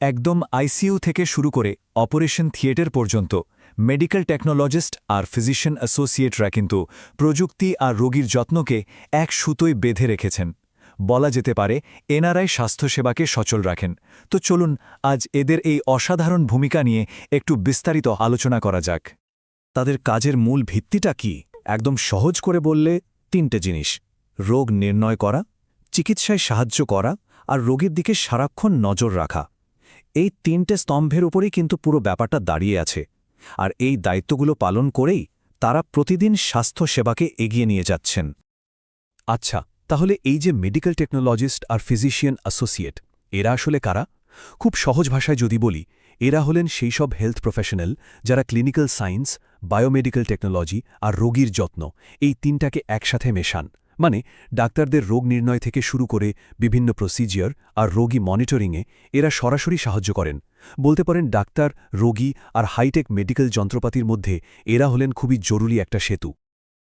একদম আইসিইউ থেকে শুরু করে অপারেশন থিয়েটার পর্যন্ত মেডিকেল টেকনোলজিস্ট আর ফিজিশিয়ান অ্যাসোসিয়েটরা কিন্তু প্রযুক্তি আর রোগীর যত্নকে এক সুতোয় বেঁধে রেখেছেন। বলা যেতে পারে, এনআরআই স্বাস্থ্যসেবাকে সচল রাখেন। তো চলুন, আজ এদের এই অসাধারণ ভূমিকা নিয়ে একটু বিস্তারিত আলোচনা করা যাক। তাদের কাজের মূল ভিত্তিটা কি? একদম সহজ করে বললে তিনটে জিনিস। রোগ নির্ণয় করা, চিকিৎসায় সাহায্য করা আর রোগীর দিকে সারাক্ষণ নজর রাখা। এই তিনটে স্তম্ভের উপরেই কিন্তু পুরো ব্যাপারটা দাঁড়িয়ে আছে। আর এই দায়িত্বগুলো পালন করেই তারা প্রতিদিন স্বাস্থ্যসেবাকে এগিয়ে নিয়ে যাচ্ছেন। আচ্ছা তাহলে এই যে মেডিকেল টেকনোলজিস্ট আর ফিজিশিয়ান অ্যাসোসিয়েট এরা আসলে কারা? খুব সহজ ভাষায় যদি বলি, এরা হলেন সেই সব হেলথ প্রফেশনাল যারা ক্লিনিক্যাল সায়েন্স বায়োমেডিক্যাল টেকনোলজি আর রোগীর যত্ন, এই তিনটাকে একসাথে মেশান। মানে ডাক্তারদের রোগ নির্ণয় থেকে শুরু করে বিভিন্ন প্রসিজিয়ার আর রোগী মনিটরিংয়ে এরা সরাসরি সাহায্য করেন। বলতে পারেন ডাক্তার, রোগী আর হাইটেক মেডিকেল যন্ত্রপাতির মধ্যে এরা হলেন খুবই জরুরি একটা সেতু।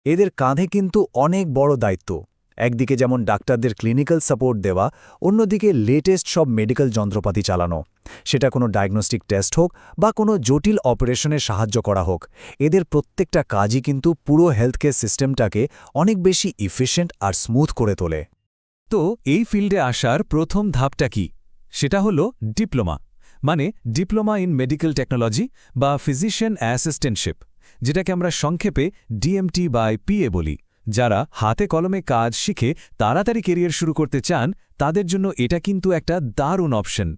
এদের কাঁধে কিন্তু অনেক বড় দায়িত্ব। একদিকে যেমন ডাক্তারদের ক্লিনিক্যাল সাপোর্ট দেওয়া, অন্যদিকে লেটেস্ট সব মেডিকেল যন্ত্রপাতি চালানো। সেটা কোনো ডায়াগনস্টিক টেস্ট হোক বা কোনো জটিল অপারেশনে সাহায্য করা হোক। এদের প্রত্যেকটা কাজই কিন্তু পুরো হেলথ কেয়ার সিস্টেমটাকে অনেক বেশি ইফিশিয়েন্ট আর স্মুথ করে তোলে। তো এই ফিল্ডে আসার প্রথম ধাপটা কি? সেটা হলো ডিপ্লোমা মানে ডিপ্লোমা ইন মেডিকেল টেকনোলজি বা ফিজিশিয়ান অ্যাসিস্ট্যান্টশিপ যেটাকে আমরা সংক্ষেপে ডিএমটি বা পিএ বলি। যারা হাতে কলমে কাজ শিখে তাড়াতাড়ি কেরিয়ার শুরু করতে চান, তাদের জন্য এটা কিন্তু একটা দারুণ অপশন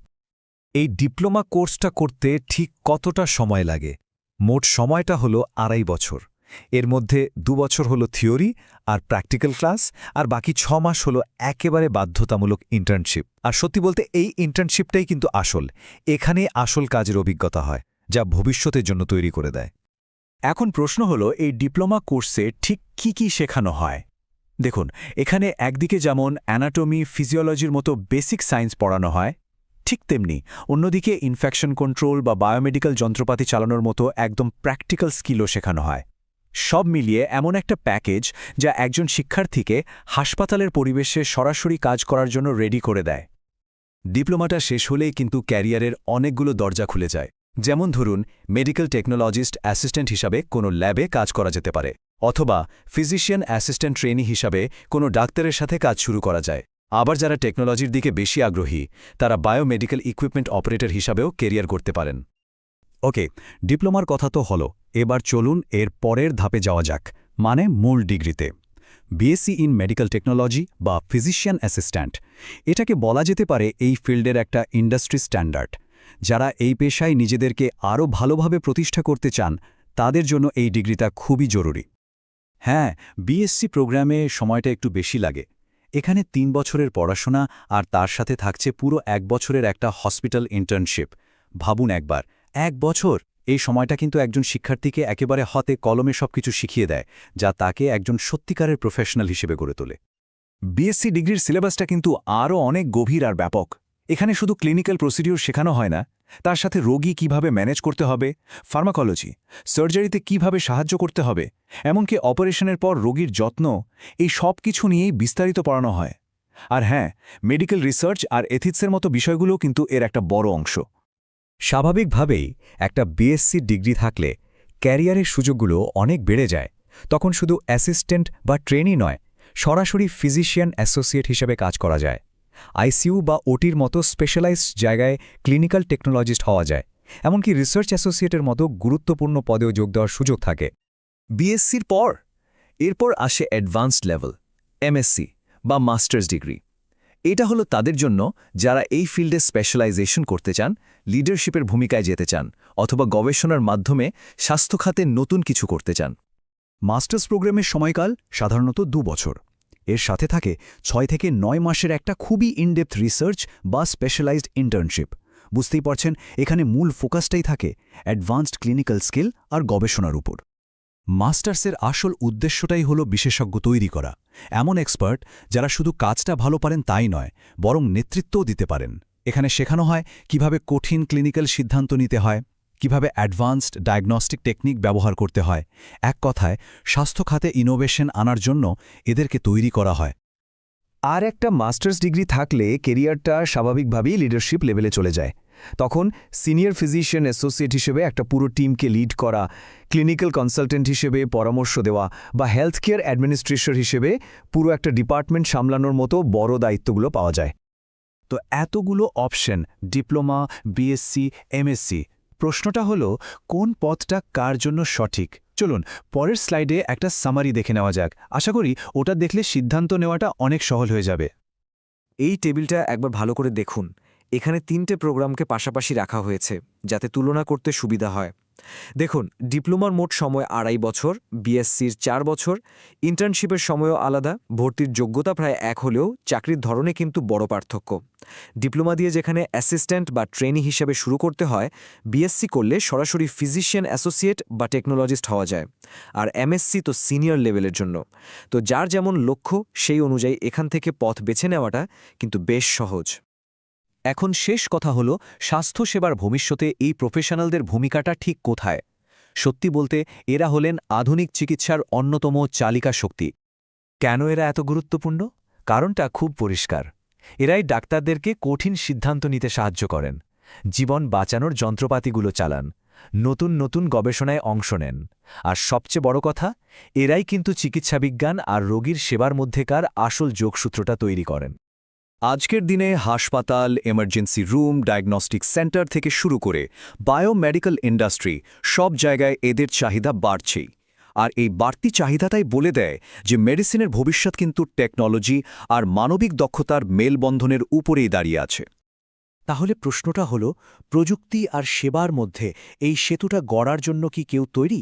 এই ডিপ্লোমা কোর্সটা করতে ঠিক কতটা সময় লাগে? মোট সময়টা হলো আড়াই বছর। এর মধ্যে দু বছর হলো থিওরি আর প্র্যাকটিক্যাল ক্লাস, আর বাকি ছ মাস হলো একেবারে বাধ্যতামূলক ইন্টার্নশিপ। আর সত্যি বলতে এই ইন্টার্নশিপটাই কিন্তু আসল। এখানে আসল কাজের অভিজ্ঞতা হয়, যা ভবিষ্যতের জন্য তৈরি করে দেয়। এখন প্রশ্ন হলো, এই ডিপ্লোমা কোর্সে ঠিক কি কি শেখানো হয়? দেখুন, এখানে একদিকে যেমন অ্যানাটমি, ফিজিওলজির মতো বেসিক সায়েন্স পড়ানো হয় ঠিক তেমনি অন্যদিকে ইনফেকশন কন্ট্রোল বা বায়োমেডিক্যাল যন্ত্রপাতি চালানোর মতো একদম প্র্যাকটিক্যাল স্কিলও শেখানো হয়। সব মিলিয়ে এমন একটা প্যাকেজ যা একজন শিক্ষার্থীকে হাসপাতালের পরিবেশে সরাসরি কাজ করার জন্য রেডি করে দেয়। ডিপ্লোমাটা শেষ হলেই কিন্তু ক্যারিয়ারের অনেকগুলো দরজা খুলে যায়। যেমন ধরুন মেডিকেল টেকনোলজিস্ট অ্যাসিস্ট্যান্ট হিসাবে কোনো ল্যাবে কাজ করা যেতে পারে, অথবা ফিজিশিয়ান অ্যাসিস্ট্যান্ট ট্রেনি হিসাবে কোনো ডাক্তারের সাথে কাজ শুরু করা যায়। আবার যারা টেকনোলজির দিকে বেশি আগ্রহী, তারা বায়োমেডিক্যাল ইকুইপমেন্ট অপারেটর হিসাবেও কেরিয়ার করতে পারেন। ওকে, ডিপ্লোমার কথা তো হলো, এবার চলুন এর পরের ধাপে যাওয়া যাক মানে মূল ডিগ্রিতে। বিএসসি ইন মেডিকেল টেকনোলজি বা ফিজিশিয়ান অ্যাসিস্ট্যান্ট। এটাকে বলা যেতে পারে এই ফিল্ডের একটা ইন্ডাস্ট্রি স্ট্যান্ডার্ড। যারা এই পেশায় নিজেদেরকে আরও ভালোভাবে প্রতিষ্ঠা করতে চান, তাদের জন্য এই ডিগ্রিটা খুবই জরুরি। হ্যাঁ বিএসসি প্রোগ্রামে সময়টা একটু বেশি লাগে। এখানে তিন বছরের পড়াশোনা আর তার সাথে থাকছে পুরো এক বছরের একটা হসপিটাল ইন্টার্নশিপ। ভাবুন একবার, এক বছর? এই সময়টা কিন্তু একজন শিক্ষার্থীকে একেবারে হতে কলমে সবকিছু শিখিয়ে দেয়, যা তাকে একজন সত্যিকারের প্রফেশনাল হিসেবে গড়ে তোলে। বিএসসি ডিগ্রির সিলেবাসটা কিন্তু আরও অনেক গভীর আর ব্যাপক। এখানে শুধু ক্লিনিক্যাল প্রসিডিওর শেখানো হয় না, তার সাথে রোগী কীভাবে ম্যানেজ করতে হবে, ফার্মাকোলজি, সার্জারিতে কীভাবে সাহায্য করতে হবে, এমনকি অপারেশনের পর রোগীর যত্ন, এই সব কিছু নিয়েই বিস্তারিত পড়ানো হয়। আর হ্যাঁ মেডিকেল রিসার্চ আর এথিক্সের মতো বিষয়গুলোও কিন্তু এর একটা বড় অংশ। স্বাভাবিকভাবেই একটা বিএসসি ডিগ্রি থাকলে ক্যারিয়ারের সুযোগগুলো অনেক বেড়ে যায়। তখন শুধু অ্যাসিস্ট্যান্ট বা ট্রেনই নয়, সরাসরি ফিজিশিয়ান অ্যাসোসিয়েট হিসেবে কাজ করা যায়। আইসিইউ বা ওটির মতো স্পেশালাইজড জায়গায় ক্লিনিক্যাল টেকনোলজিস্ট হওয়া যায়। এমনকি রিসার্চ অ্যাসোসিয়েটের মতো গুরুত্বপূর্ণ পদেও যোগ দেওয়ার সুযোগ থাকে। বিএসসির পর, এরপর আসে অ্যাডভান্সড লেভেল এমএসসি বা মাস্টার্স ডিগ্রি এটা হলো তাদের জন্য যারা এই ফিল্ডে স্পেশালাইজেশন করতে চান লিডারশিপের ভূমিকায় যেতে চান, অথবা গবেষণার মাধ্যমে স্বাস্থ্য খাতে নতুন কিছু করতে চান। মাস্টার্স প্রোগ্রামের সময়কাল সাধারণত দু বছর। এর সাথে থাকে ছয় থেকে নয় মাসের একটা খুবই ইনডেপথ রিসার্চ বা স্পেশালাইজড ইন্টার্নশিপ বুঝতেই পারছেন, এখানে মূল ফোকাসটাই থাকে অ্যাডভান্সড ক্লিনিক্যাল স্কিল আর গবেষণার উপর। মাস্টার্সের আসল উদ্দেশ্যটাই হল বিশেষজ্ঞ তৈরি করা, এমন এক্সপার্ট যারা শুধু কাজটা ভালো পারেন তাই নয়, বরং নেতৃত্বও দিতে পারেন। এখানে শেখানো হয় কীভাবে কঠিন ক্লিনিক্যাল সিদ্ধান্ত নিতে হয় কীভাবে অ্যাডভান্সড ডায়াগনস্টিক টেকনিক ব্যবহার করতে হয়, এক কথায় স্বাস্থ্য খাতে ইনোভেশন আনার জন্য এদেরকে তৈরি করা হয়। আর একটা মাস্টার্স ডিগ্রি থাকলে কেরিয়ারটা স্বাভাবিকভাবেই লিডারশিপ লেভেলে চলে যায়। তখন সিনিয়র ফিজিশিয়ান অ্যাসোসিয়েট হিসেবে একটা পুরো টিমকে লিড করা ক্লিনিক্যাল কনসালটেন্ট হিসেবে পরামর্শ দেওয়া বা হেলথ কেয়ার অ্যাডমিনিস্ট্রেটর হিসেবে পুরো একটা ডিপার্টমেন্ট সামলানোর মতো বড় দায়িত্বগুলো পাওয়া যায়। তো এতগুলো অপশন ডিপ্লোমা বিএসসি এমএসসি প্রশ্নটা হলো, কোন পথটা কার জন্য সঠিক? চলুন, পরের স্লাইডে একটা সামারি দেখে নেওয়া যাক। আশা করি ওটা দেখলে সিদ্ধান্ত নেওয়াটা অনেক সহল হয়ে যাবে। এই টেবিলটা একবার ভালো করে দেখুন। এখানে তিনটে প্রোগ্রামকে পাশাপাশি রাখা হয়েছে, যাতে তুলনা করতে সুবিধা হয়। দেখুন, ডিপ্লোমার মোট সময় আড়াই বছর বিএসসির চার বছর, ইন্টার্নশিপের সময়ও আলাদা, ভর্তির যোগ্যতা প্রায় এক হলেও চাকরির ধরনে কিন্তু বড় পার্থক্য। ডিপ্লোমা দিয়ে যেখানে অ্যাসিস্ট্যান্ট বা ট্রেনি হিসেবে শুরু করতে হয় বিএসসি করলে সরাসরি ফিজিশিয়ান অ্যাসোসিয়েট বা টেকনোলজিস্ট হওয়া যায়, আর এমএসসি তো সিনিয়র লেভেলের জন্য। তো যার যেমন লক্ষ্য, সেই অনুযায়ী এখান থেকে পথ বেছে নেওয়াটা কিন্তু বেশ সহজ। এখন শেষ কথা হলো, স্বাস্থ্যসেবার ভবিষ্যতে এই প্রফেশনালদের ভূমিকাটা ঠিক কোথায়? সত্যি বলতে, এরা হলেন আধুনিক চিকিৎসার অন্যতম চালিকা শক্তি। কেন এরা এত গুরুত্বপূর্ণ? কারণটা খুব পরিষ্কার। এরাই ডাক্তারদেরকে কঠিন সিদ্ধান্ত নিতে সাহায্য করেন। জীবন বাঁচানোর যন্ত্রপাতিগুলো চালান। নতুন নতুন গবেষণায় অংশ নেন। আর সবচেয়ে বড় কথা, এরাই কিন্তু চিকিৎসাবিজ্ঞান আর রোগীর সেবার মধ্যেকার আসল যোগসূত্রটা তৈরি করেন। আজকের দিনে হাসপাতাল এমার্জেন্সি রুম ডায়াগনস্টিক সেন্টার থেকে শুরু করে বায়োমেডিক্যাল ইন্ডাস্ট্রি সব জায়গায় এদের চাহিদা বাড়ছেই। আর এই বাড়তি চাহিদাটাই বলে দেয় যে মেডিসিনের ভবিষ্যৎ কিন্তু টেকনোলজি আর মানবিক দক্ষতার মেলবন্ধনের উপরেই দাঁড়িয়ে আছে। তাহলে প্রশ্নটা হলো, প্রযুক্তি আর সেবার মধ্যে এই সেতুটা গড়ার জন্য কি কেউ তৈরি?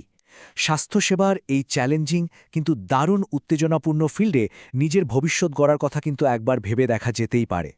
স্বাস্থ্যসেবার এই চ্যালেঞ্জিং কিন্তু দারুণ উত্তেজনাপূর্ণ ফিল্ডে নিজের ভবিষ্যৎ গড়ার কথা কিন্তু একবার ভেবে দেখা যেতেই পারে।